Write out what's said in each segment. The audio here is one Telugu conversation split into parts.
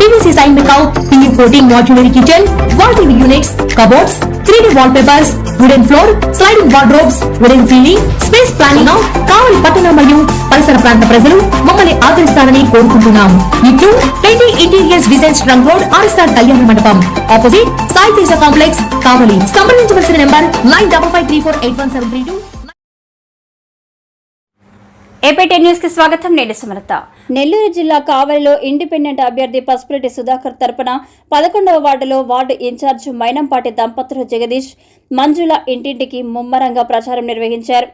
పీవీసీ సైన్ మేకౌట్ PU coating modular kitchen wall TV units cupboards three D wallpapers wooden floor sliding wardrobes wooden ceiling space planning Kavali పట్టణ మరియు పరిసర ప్రాంత ప్రజలు మమ్మల్ని ఆదరిస్తారని కోరుకుంటున్నాం ఇట్లు twenty interiors design trunk road RSR కళ్యాణ మండపం. Opposite Sai Teja complex Kavali. సంప్రదించవలసిన number nine double five three four eight one seven three two. APT న్యూస్కి స్వాగతం. నేను సమర్థ నెల్లూరు జిల్లా కావలిలో ఇండిపెండెంట్ అభ్యర్థి పసుపురెడ్డి సుధాకర్ తరపున పదకొండవ వార్డులో వార్డు ఇన్ఛార్జ్ మైనంపాటి దంపతులు జగదీష్ మంజుల ఇంటింటికి ముమ్మరంగా ప్రచారం నిర్వహించారు.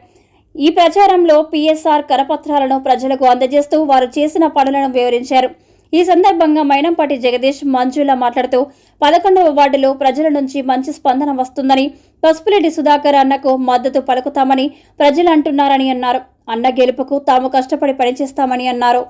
ఈ ప్రచారంలో పిఎస్ఆర్ కరపత్రాలను ప్రజలకు అందజేస్తూ వారు చేసిన పనులను వివరించారు. ఈ సందర్భంగా మైనంపాటి జగదీష్ మంజుల మాట్లాడుతూ పదకొండవ వార్డులో ప్రజల నుంచి మంచి స్పందన వస్తుందని పసుపురెడ్డి సుధాకర్ అన్నకు మద్దతు పలుకుతామని ప్రజలు అంటున్నారని అన్నారు. అన్న గెలుపుకు తాము కష్టపడి పనిచేస్తామని అన్నారు.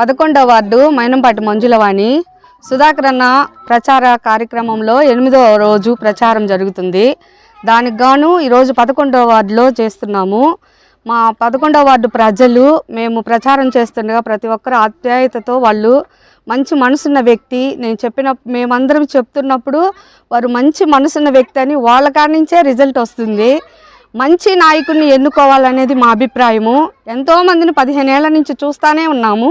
పదకొండవ వార్డు మైనంపాటి మంజులవాణి. సుధాకర్ అన్న ప్రచార కార్యక్రమంలో ఎనిమిదవ రోజు ప్రచారం జరుగుతుంది. దానికి గాను ఈరోజు పదకొండవ వార్డులో చేస్తున్నాము. మా పదకొండవ వార్డు ప్రజలు మేము ప్రచారం చేస్తుండగా ప్రతి ఒక్కరు ఆప్యాయతతో వాళ్ళు మంచి మనసున్న వ్యక్తి. నేను చెప్పిన మేమందరం చెప్తున్నప్పుడు వారు మంచి మనసున్న వ్యక్తి అని వాళ్ళ కాడి నుంచే రిజల్ట్ వస్తుంది. మంచి నాయకుడిని ఎన్నుకోవాలనేది మా అభిప్రాయము. ఎంతోమందిని పదిహేను ఏళ్ళ నుంచి చూస్తూనే ఉన్నాము.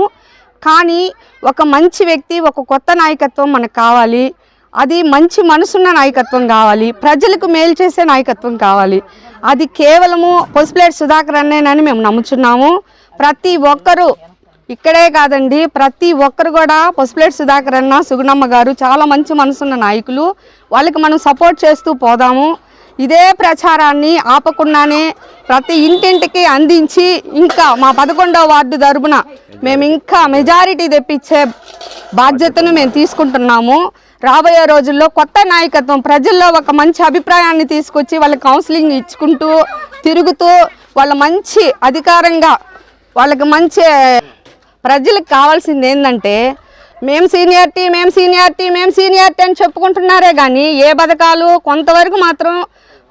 కానీ ఒక మంచి వ్యక్తి ఒక కొత్త నాయకత్వం మనకు కావాలి. అది మంచి మనసున్న నాయకత్వం కావాలి. ప్రజలకు మేలు చేసే నాయకత్వం కావాలి. అది కేవలము పొసిప్లేట్ సుధాకర్ అన్నేనని మేము నమ్ముచున్నాము. ప్రతి ఒక్కరూ ఇక్కడే కాదండి ప్రతి ఒక్కరు కూడా పసుపులేటి సుధాకర్ అన్న సుగుణమ్మ గారు చాలా మంచి మనసున్న నాయకులు. వాళ్ళకి మనం సపోర్ట్ చేస్తూ పోదాము. ఇదే ప్రచారాన్ని ఆపకుండానే ప్రతి ఇంటింటికి అందించి ఇంకా మా పదకొండవ వార్డు తరపున మేము ఇంకా మెజారిటీ తెప్పించే బాధ్యతను మేము తీసుకుంటున్నాము. రాబోయే రోజుల్లో కొత్త నాయకత్వం ప్రజల్లో ఒక మంచి అభిప్రాయాన్ని తీసుకొచ్చి వాళ్ళ కౌన్సిలింగ్ ఇచ్చుకుంటూ తిరుగుతూ వాళ్ళ మంచి అధికారంగా వాళ్ళకి మంచి ప్రజలకు కావాల్సింది ఏంటంటే మేము సీనియారిటీ మేము సీనియారిటీ మేము సీనియారిటీ అని చెప్పుకుంటున్నారే కానీ ఏ పథకాలు కొంతవరకు మాత్రం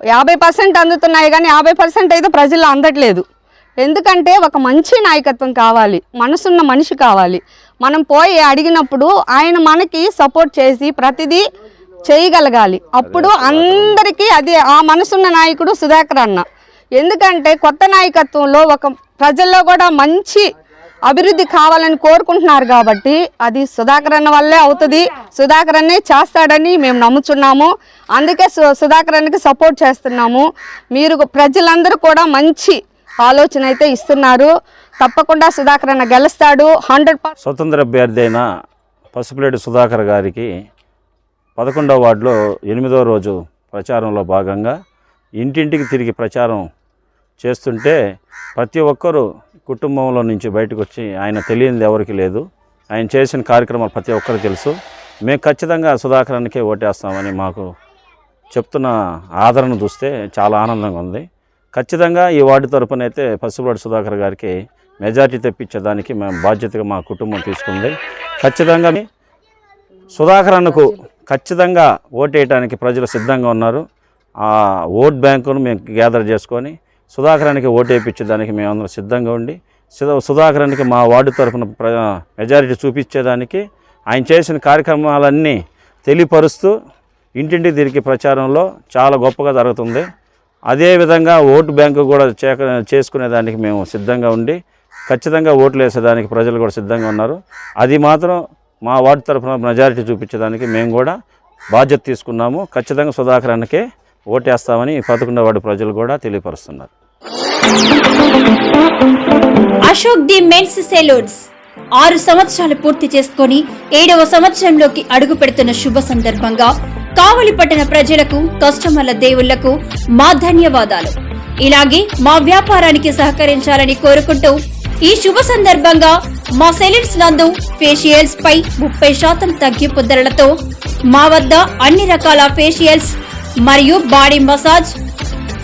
యాభై పర్సెంట్ అందుతున్నాయి కానీ యాభై పర్సెంట్ అయితే ప్రజలు అందట్లేదు. ఎందుకంటే ఒక మంచి నాయకత్వం కావాలి మనసున్న మనిషి కావాలి. మనం పోయి అడిగినప్పుడు ఆయన మనకి సపోర్ట్ చేసి ప్రతిదీ చేయగలగాలి. అప్పుడు అందరికీ అది ఆ మనసున్న నాయకుడు సుధాకర్ అన్న. ఎందుకంటే కొత్త నాయకత్వంలో ఒక ప్రజల్లో కూడా మంచి అభివృద్ధి కావాలని కోరుకుంటున్నారు కాబట్టి అది సుధాకర్ అన్న వల్లే అవుతుంది. సుధాకర్ అన్నే చేస్తాడని మేము నమ్ముచున్నాము. అందుకే సు సుధాకర్ అన్నకి సపోర్ట్ చేస్తున్నాము. మీరు ప్రజలందరూ కూడా మంచి ఆలోచన అయితే ఇస్తున్నారు. తప్పకుండా సుధాకర్ అన్న గెలుస్తాడు. హండ్రెడ్ స్వతంత్ర అభ్యర్థి అయిన పసుపులేటి సుధాకర్ గారికి పదకొండవ వార్డులో ఎనిమిదో రోజు ప్రచారంలో భాగంగా ఇంటింటికి తిరిగి ప్రచారం చేస్తుంటే ప్రతి ఒక్కరూ కుటుంబంలో నుంచి బయటకు వచ్చి ఆయన తెలియనిది ఎవరికి లేదు. ఆయన చేసిన కార్యక్రమాలు ప్రతి ఒక్కరికి తెలుసు. మేము ఖచ్చితంగా సుధాకరానికే ఓటేస్తామని మాకు చెప్తున్న ఆదరణ చూస్తే చాలా ఆనందంగా ఉంది. ఖచ్చితంగా ఈ వార్డు తరఫున అయితే పసుపువాడి సుధాకర్ గారికి మెజార్టీ తెప్పించేదానికి మేము బాధ్యతగా మా కుటుంబం తీసుకుంది. ఖచ్చితంగా సుధాకర్ అన్నకు ఖచ్చితంగా ఓటేయడానికి ప్రజలు సిద్ధంగా ఉన్నారు. ఆ ఓట్ బ్యాంకును మేము గ్యాదర్ చేసుకొని సుధాకరానికి ఓటు వేయించేదానికి మేమందరం సిద్ధంగా ఉండి సుధాకరానికి మా వార్డు తరఫున ప్ర మెజారిటీ చూపించేదానికి ఆయన చేసిన కార్యక్రమాలన్నీ తెలియపరుస్తూ ఇంటింటి తిరిగి ప్రచారంలో చాలా గొప్పగా జరుగుతుంది. అదేవిధంగా ఓటు బ్యాంకు కూడా చేక చేసుకునేదానికి మేము సిద్ధంగా ఉండి ఖచ్చితంగా ఓట్లు వేసేదానికి ప్రజలు కూడా సిద్ధంగా ఉన్నారు. అది మాత్రం మా వార్డు తరఫున మెజారిటీ చూపించడానికి మేము కూడా బాధ్యత తీసుకున్నాము. ఖచ్చితంగా సుధాకరానికే ఓటేస్తామని పదకొండవ వార్డు ప్రజలు కూడా తెలియపరుస్తున్నారు. Ashok the men's salons. ఆరు సంవత్సరాలు పూర్తి చేసుకొని ఏడవ సంవత్సరంలోకి అడుగు పెడుతున్న శుభ సందర్భంగా కావలి పట్టణ ప్రజలకు కస్టమర్ల దేవుళ్ళకు మా ధన్యవాదాలు. ఇలాగే మా వ్యాపారానికి సహకరించాలని కోరుకుంటూ ఈ శుభ సందర్భంగా మా సెలూన్స్ నందు ఫేషియల్స్ పై ముప్పై శాతం తగ్గింపు ధరలతో మా వద్ద అన్ని రకాల ఫేషియల్స్ మరియు బాడీ మసాజ్